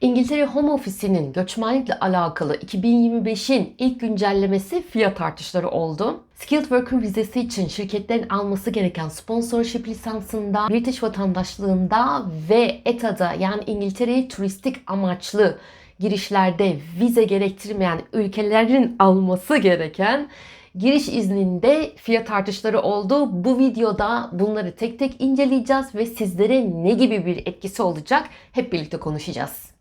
İngiltere Home Office'inin göçmenlikle alakalı 2025'in ilk güncellemesi fiyat artışları oldu. Skilled Worker vizesi için şirketlerin alması gereken sponsorship lisansında, British vatandaşlığında ve ETA'da yani İngiltere'ye turistik amaçlı girişlerde vize gerektirmeyen ülkelerin alması gereken giriş izninde fiyat artışları oldu. Bu videoda bunları tek tek inceleyeceğiz ve sizlere ne gibi bir etkisi olacak hep birlikte konuşacağız.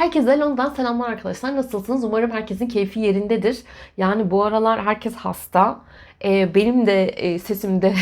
Herkese Londra'dan selamlar arkadaşlar. Nasılsınız? Umarım herkesin keyfi yerindedir. Yani bu aralar herkes hasta. Ee, benim de e, sesimde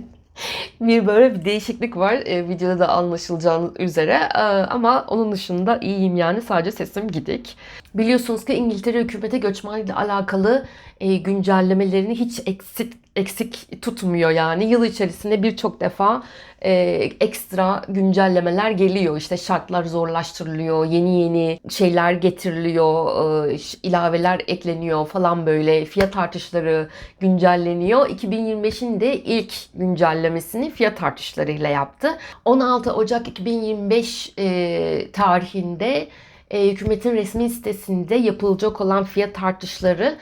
bir böyle bir değişiklik var. E, videoda da anlaşılacağınız üzere. E, ama onun dışında iyiyim yani. Sadece sesim gidik. Biliyorsunuz ki İngiltere hükümeti göçmenlikle alakalı e, güncellemelerini hiç eksik eksik tutmuyor yani. Yıl içerisinde birçok defa e, ekstra güncellemeler geliyor. İşte şartlar zorlaştırılıyor, yeni yeni şeyler getiriliyor, e, ilaveler ekleniyor falan böyle. Fiyat artışları güncelleniyor. 2025'in de ilk güncellemesini fiyat artışlarıyla yaptı. 16 Ocak 2025 e, tarihinde e, hükümetin resmi sitesinde yapılacak olan fiyat artışları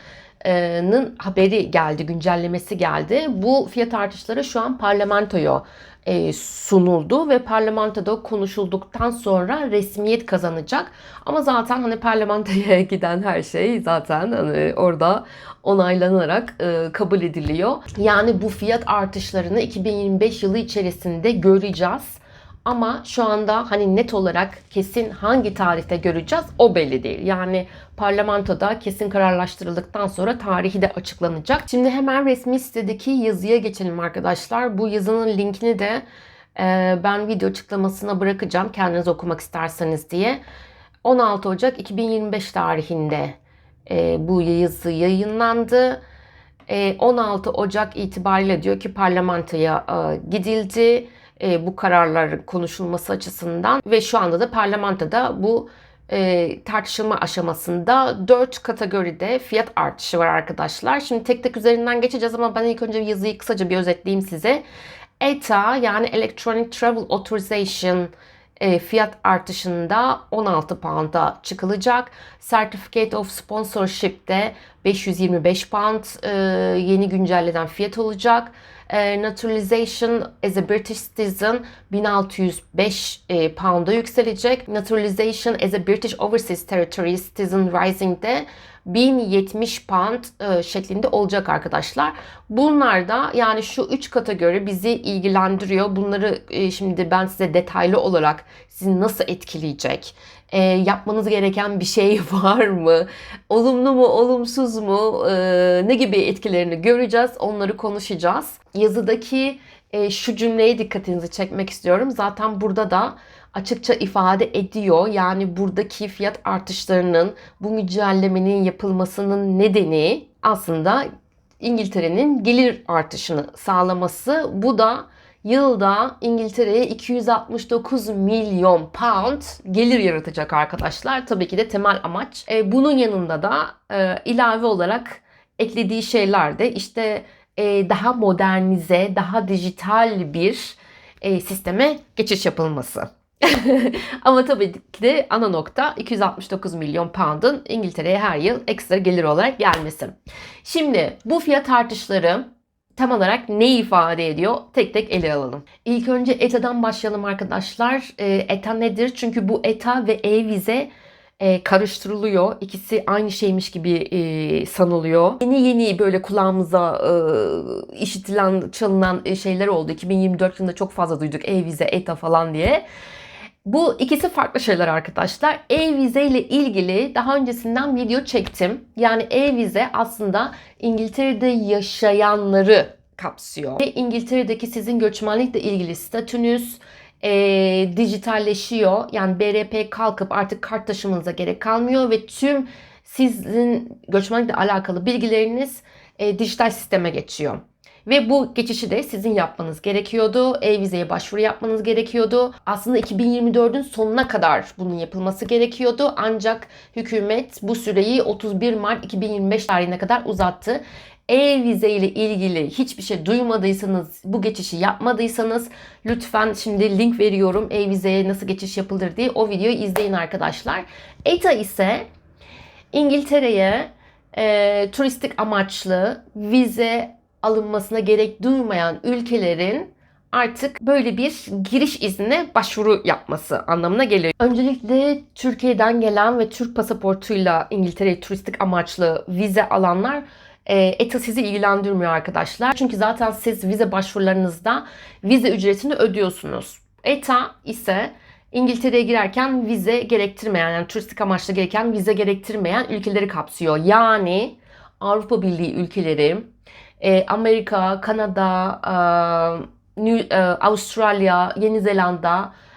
nın haberi geldi, güncellemesi geldi. Bu fiyat artışları şu an parlamentoya e, sunuldu ve parlamentoda konuşulduktan sonra resmiyet kazanacak. Ama zaten hani parlamentoya giden her şey zaten hani orada onaylanarak e, kabul ediliyor. Yani bu fiyat artışlarını 2025 yılı içerisinde göreceğiz. Ama şu anda hani net olarak kesin hangi tarihte göreceğiz o belli değil. Yani parlamentoda kesin kararlaştırıldıktan sonra tarihi de açıklanacak. Şimdi hemen resmi sitedeki yazıya geçelim arkadaşlar. Bu yazının linkini de e, ben video açıklamasına bırakacağım kendiniz okumak isterseniz diye. 16 Ocak 2025 tarihinde e, bu yazı yayınlandı. 16 Ocak itibariyle diyor ki parlamentoya e, gidildi e, bu kararların konuşulması açısından ve şu anda da parlamentoda bu e, tartışılma aşamasında 4 kategoride fiyat artışı var arkadaşlar. Şimdi tek tek üzerinden geçeceğiz ama ben ilk önce yazıyı kısaca bir özetleyeyim size. ETA yani Electronic Travel Authorization e, fiyat artışında 16 pound'a çıkılacak. Certificate of Sponsorship de 525 pound e, yeni güncellenen fiyat olacak. E, naturalization as a British citizen 1605 e, pound'a yükselecek. Naturalization as a British Overseas Territory Citizen Rising de 1070 pound e, şeklinde olacak arkadaşlar. Bunlar da yani şu 3 kategori bizi ilgilendiriyor. Bunları e, şimdi ben size detaylı olarak sizi nasıl etkileyecek? E, yapmanız gereken bir şey var mı? Olumlu mu, olumsuz mu? E, ne gibi etkilerini göreceğiz? Onları konuşacağız. Yazıdaki e, şu cümleye dikkatinizi çekmek istiyorum. Zaten burada da açıkça ifade ediyor. Yani buradaki fiyat artışlarının bu güncellemenin yapılmasının nedeni aslında İngiltere'nin gelir artışını sağlaması. Bu da yılda İngiltere'ye 269 milyon pound gelir yaratacak arkadaşlar. Tabii ki de temel amaç. E, bunun yanında da e, ilave olarak eklediği şeyler de işte daha modernize, daha dijital bir e, sisteme geçiş yapılması. Ama tabii ki ana nokta 269 milyon pound'un İngiltere'ye her yıl ekstra gelir olarak gelmesi. Şimdi bu fiyat artışları tam olarak ne ifade ediyor? Tek tek ele alalım. İlk önce ETA'dan başlayalım arkadaşlar. E, ETA nedir? Çünkü bu ETA ve e-vize e, karıştırılıyor. İkisi aynı şeymiş gibi e, sanılıyor. Yeni yeni böyle kulağımıza e, işitilen, çalınan şeyler oldu. 2024 yılında çok fazla duyduk e-vize, ETA falan diye. Bu ikisi farklı şeyler arkadaşlar. E-vize ile ilgili daha öncesinden video çektim. Yani e-vize aslında İngiltere'de yaşayanları kapsıyor. Ve İngiltere'deki sizin göçmenlikle ilgili statünüz, e, dijitalleşiyor. Yani BRP kalkıp artık kart taşımanıza gerek kalmıyor ve tüm sizin göçmenlikle alakalı bilgileriniz e, dijital sisteme geçiyor. Ve bu geçişi de sizin yapmanız gerekiyordu. E-vizeye başvuru yapmanız gerekiyordu. Aslında 2024'ün sonuna kadar bunun yapılması gerekiyordu. Ancak hükümet bu süreyi 31 Mart 2025 tarihine kadar uzattı e-vize ile ilgili hiçbir şey duymadıysanız, bu geçişi yapmadıysanız lütfen şimdi link veriyorum e-vizeye nasıl geçiş yapılır diye o videoyu izleyin arkadaşlar. ETA ise İngiltere'ye e, turistik amaçlı vize alınmasına gerek duymayan ülkelerin artık böyle bir giriş iznine başvuru yapması anlamına geliyor. Öncelikle Türkiye'den gelen ve Türk pasaportuyla İngiltere'ye turistik amaçlı vize alanlar ETA sizi ilgilendirmiyor arkadaşlar. Çünkü zaten siz vize başvurularınızda vize ücretini ödüyorsunuz. ETA ise İngiltere'ye girerken vize gerektirmeyen yani turistik amaçlı gereken vize gerektirmeyen ülkeleri kapsıyor. Yani Avrupa Birliği ülkeleri, e, Amerika, Kanada, e, e, Avustralya, Yeni Zelanda, e,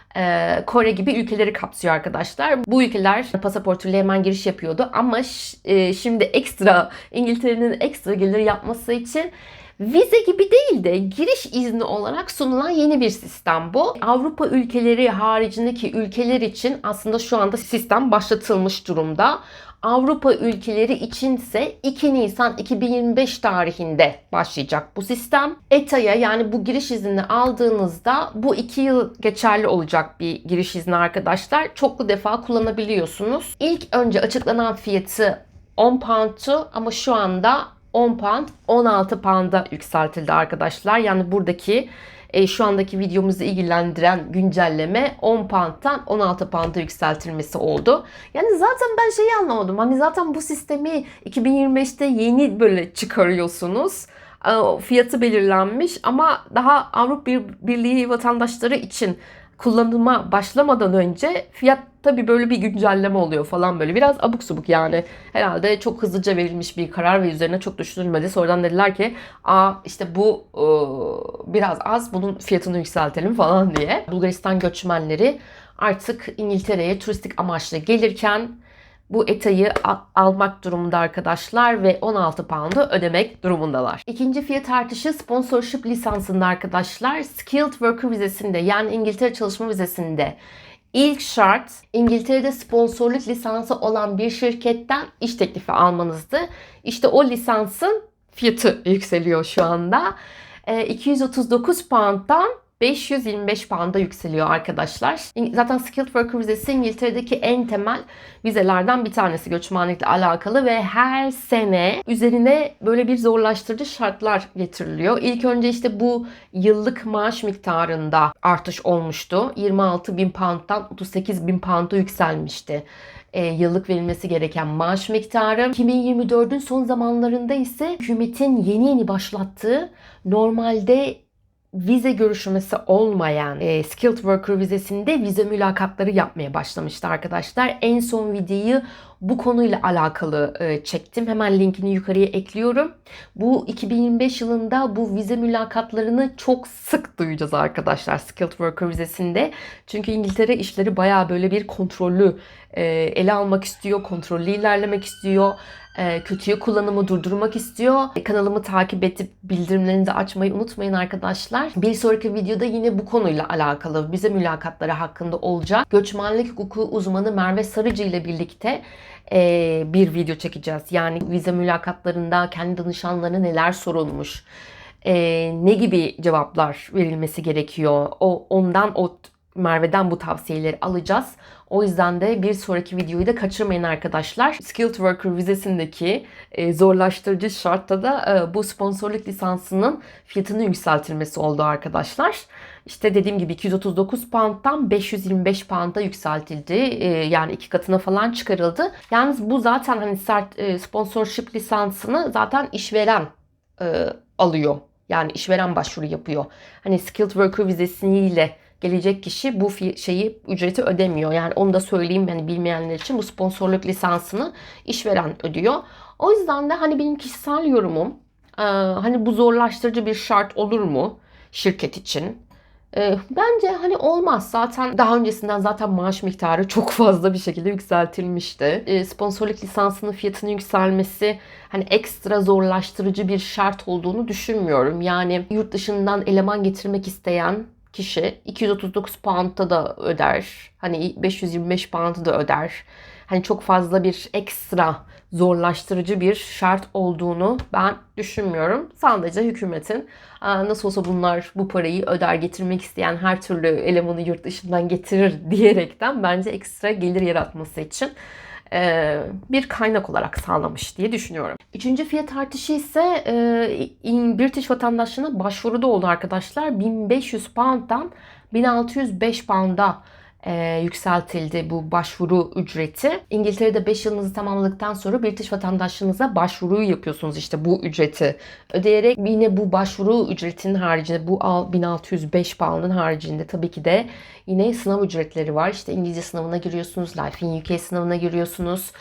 Kore gibi ülkeleri kapsıyor arkadaşlar. Bu ülkeler pasaportuyla hemen giriş yapıyordu ama e, şimdi ekstra İngiltere'nin ekstra geliri yapması için Vize gibi değil de giriş izni olarak sunulan yeni bir sistem bu. Avrupa ülkeleri haricindeki ülkeler için aslında şu anda sistem başlatılmış durumda. Avrupa ülkeleri içinse 2 Nisan 2025 tarihinde başlayacak bu sistem. ETA'ya yani bu giriş iznini aldığınızda bu 2 yıl geçerli olacak bir giriş izni arkadaşlar. Çoklu defa kullanabiliyorsunuz. İlk önce açıklanan fiyatı 10 pound'tu ama şu anda 10 pound 16 pound'a yükseltildi arkadaşlar. Yani buradaki e, şu andaki videomuzu ilgilendiren güncelleme 10 pound'tan 16 pound'a yükseltilmesi oldu. Yani zaten ben şeyi anlamadım. Hani zaten bu sistemi 2025'te yeni böyle çıkarıyorsunuz. E, fiyatı belirlenmiş ama daha Avrupa Birliği vatandaşları için kullanıma başlamadan önce fiyat tabii böyle bir güncelleme oluyor falan böyle. Biraz abuk subuk yani. Herhalde çok hızlıca verilmiş bir karar ve üzerine çok düşünülmedi. Sonradan dediler ki aa işte bu e, biraz az bunun fiyatını yükseltelim falan diye. Bulgaristan göçmenleri artık İngiltere'ye turistik amaçlı gelirken bu etayı almak durumunda arkadaşlar ve 16 pound'u ödemek durumundalar. İkinci fiyat artışı sponsorship lisansında arkadaşlar. Skilled Worker vizesinde yani İngiltere çalışma vizesinde İlk şart İngiltere'de sponsorluk lisansı olan bir şirketten iş teklifi almanızdı. İşte o lisansın fiyatı yükseliyor şu anda. 239 pound'dan 525 pound'a yükseliyor arkadaşlar. Zaten Skilled Worker vizesi İngiltere'deki en temel vizelerden bir tanesi göçmenlikle alakalı ve her sene üzerine böyle bir zorlaştırıcı şartlar getiriliyor. İlk önce işte bu yıllık maaş miktarında artış olmuştu. 26 bin pound'dan 38 bin pound'a yükselmişti e, yıllık verilmesi gereken maaş miktarı. 2024'ün son zamanlarında ise hükümetin yeni yeni başlattığı normalde vize görüşmesi olmayan e, skilled worker vizesinde vize mülakatları yapmaya başlamıştı arkadaşlar. En son videoyu bu konuyla alakalı e, çektim. Hemen linkini yukarıya ekliyorum. Bu 2025 yılında bu vize mülakatlarını çok sık duyacağız arkadaşlar skilled worker vizesinde. Çünkü İngiltere işleri baya böyle bir kontrollü e, ele almak istiyor, kontrollü ilerlemek istiyor e, kötüye kullanımı durdurmak istiyor. Kanalımı takip edip bildirimlerinizi açmayı unutmayın arkadaşlar. Bir sonraki videoda yine bu konuyla alakalı bize mülakatları hakkında olacak. Göçmenlik hukuku uzmanı Merve Sarıcı ile birlikte e, bir video çekeceğiz. Yani vize mülakatlarında kendi danışanlarına neler sorulmuş, e, ne gibi cevaplar verilmesi gerekiyor. O ondan o Merve'den bu tavsiyeleri alacağız. O yüzden de bir sonraki videoyu da kaçırmayın arkadaşlar. Skilled Worker vizesindeki e, zorlaştırıcı şartta da e, bu sponsorluk lisansının fiyatının yükseltilmesi oldu arkadaşlar. İşte dediğim gibi 239 pound'dan 525 pound'a yükseltildi. E, yani iki katına falan çıkarıldı. Yalnız bu zaten hani sert sponsorship lisansını zaten işveren alıyor. Yani işveren başvuru yapıyor. Hani skilled worker vizesiyle gelecek kişi bu şeyi ücreti ödemiyor. Yani onu da söyleyeyim yani bilmeyenler için bu sponsorluk lisansını işveren ödüyor. O yüzden de hani benim kişisel yorumum hani bu zorlaştırıcı bir şart olur mu şirket için? Bence hani olmaz. Zaten daha öncesinden zaten maaş miktarı çok fazla bir şekilde yükseltilmişti. Sponsorluk lisansının fiyatının yükselmesi hani ekstra zorlaştırıcı bir şart olduğunu düşünmüyorum. Yani yurt dışından eleman getirmek isteyen kişi 239 pound'da da öder. Hani 525 pound'da da öder. Hani çok fazla bir ekstra zorlaştırıcı bir şart olduğunu ben düşünmüyorum. Sadece hükümetin "Aa, nasıl olsa bunlar bu parayı öder getirmek isteyen her türlü elemanı yurt dışından getirir diyerekten bence ekstra gelir yaratması için e, bir kaynak olarak sağlamış diye düşünüyorum. Üçüncü fiyat artışı ise e, British vatandaşlığına başvuruda oldu arkadaşlar. 1500 pound'dan 1605 pound'a e, yükseltildi bu başvuru ücreti. İngiltere'de 5 yılınızı tamamladıktan sonra British vatandaşlığınıza başvuruyu yapıyorsunuz işte bu ücreti ödeyerek yine bu başvuru ücretinin haricinde bu al- 1605 pound'ın haricinde tabii ki de yine sınav ücretleri var. İşte İngilizce sınavına giriyorsunuz, Life in UK sınavına giriyorsunuz.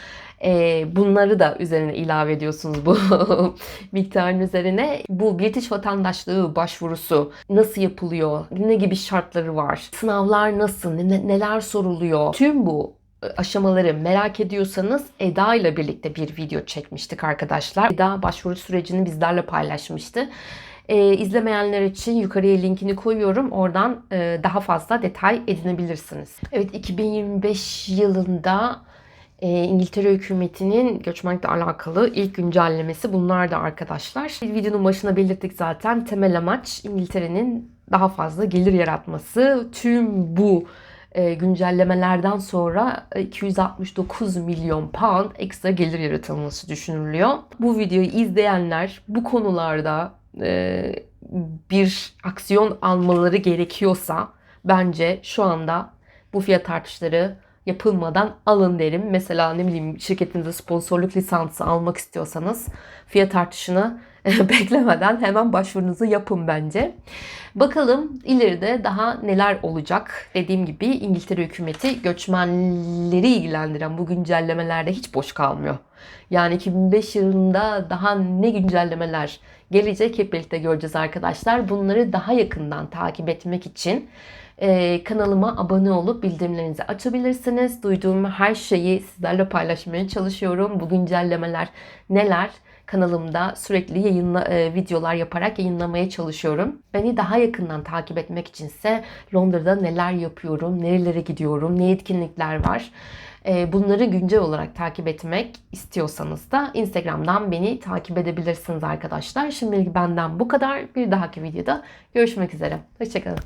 E, bunları da üzerine ilave ediyorsunuz bu miktarın üzerine. Bu British vatandaşlığı başvurusu nasıl yapılıyor? Ne gibi şartları var? Sınavlar nasıl? Ne- neler soruluyor? Tüm bu aşamaları merak ediyorsanız Eda ile birlikte bir video çekmiştik arkadaşlar. Eda başvuru sürecini bizlerle paylaşmıştı. Ee, izlemeyenler için yukarıya linkini koyuyorum. Oradan e, daha fazla detay edinebilirsiniz. Evet 2025 yılında e, İngiltere hükümetinin göçmenlikle alakalı ilk güncellemesi bunlar da arkadaşlar. Videonun başına belirttik zaten temel amaç İngiltere'nin daha fazla gelir yaratması. Tüm bu e, güncellemelerden sonra 269 milyon pound ekstra gelir yaratılması düşünülüyor. Bu videoyu izleyenler bu konularda e, bir aksiyon almaları gerekiyorsa bence şu anda bu fiyat artışları yapılmadan alın derim. Mesela ne bileyim şirketinize sponsorluk lisansı almak istiyorsanız fiyat artışını beklemeden hemen başvurunuzu yapın bence. Bakalım ileride daha neler olacak. Dediğim gibi İngiltere hükümeti göçmenleri ilgilendiren bu güncellemelerde hiç boş kalmıyor. Yani 2005 yılında daha ne güncellemeler gelecek hep birlikte göreceğiz arkadaşlar. Bunları daha yakından takip etmek için e, kanalıma abone olup bildirimlerinizi açabilirsiniz. Duyduğum her şeyi sizlerle paylaşmaya çalışıyorum. Bu güncellemeler neler? kanalımda sürekli yayınla, e, videolar yaparak yayınlamaya çalışıyorum. Beni daha yakından takip etmek içinse Londra'da neler yapıyorum, nerelere gidiyorum, ne etkinlikler var. E, bunları güncel olarak takip etmek istiyorsanız da Instagram'dan beni takip edebilirsiniz arkadaşlar. Şimdilik benden bu kadar. Bir dahaki videoda görüşmek üzere. Hoşçakalın.